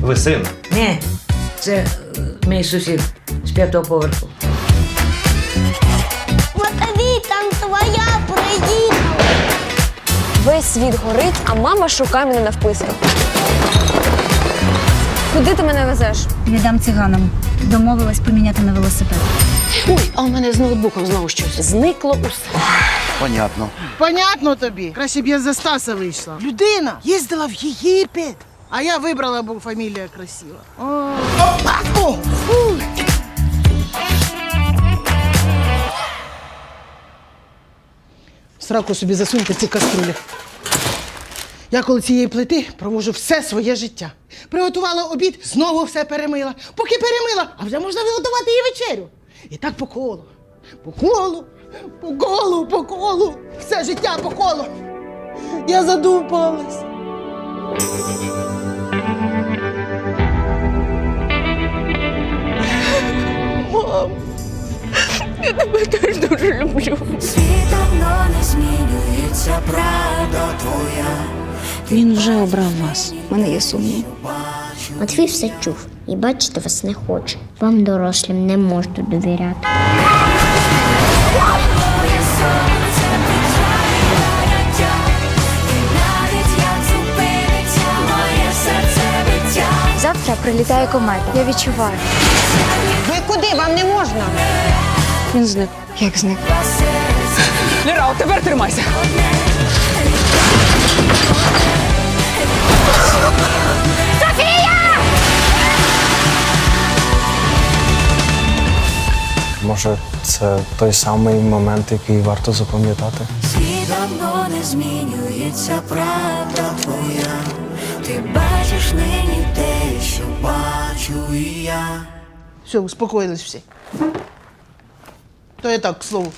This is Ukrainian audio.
Ви син. Ні, це е, мій сусід з п'ятого поверху. Матвій, там твоя приїхала. Весь світ горить, а мама шукає мене навписки. Куди ти мене везеш? Віддам циганам. Домовилась поміняти на велосипед. Ой, а у мене з ноутбуком знову щось. Зникло усе. Понятно. Понятно тобі. Краще б я за Стаса вийшла. Людина їздила в Єгипет. А я вибрала, бо фамілія красива. О. Опа! О! Фу! Сраку собі засуньте ці каструлі. Я коло цієї плити провожу все своє життя. Приготувала обід, знову все перемила. Поки перемила, а вже можна виготувати і вечерю. І так по колу. По колу, по колу, по колу. Все життя по колу. Я задумалась. Мам. Світ давно не змінюється, правда твоя. Він вже обрав вас. У мене є сумнів. Матвій все чув і бачити вас не хоче. Вам дорослим не можна довіряти. Завтра прилітає комета. Я відчуваю. Ви куди? Вам не можна. Він зник. Як зник. Ліра, тепер тримайся. Може, це той самий момент, який варто запам'ятати? Світ давно не змінюється, правда твоя. Ти бачиш нині те, що бачу і я. Все, успокоїлись всі. То я так, к слову.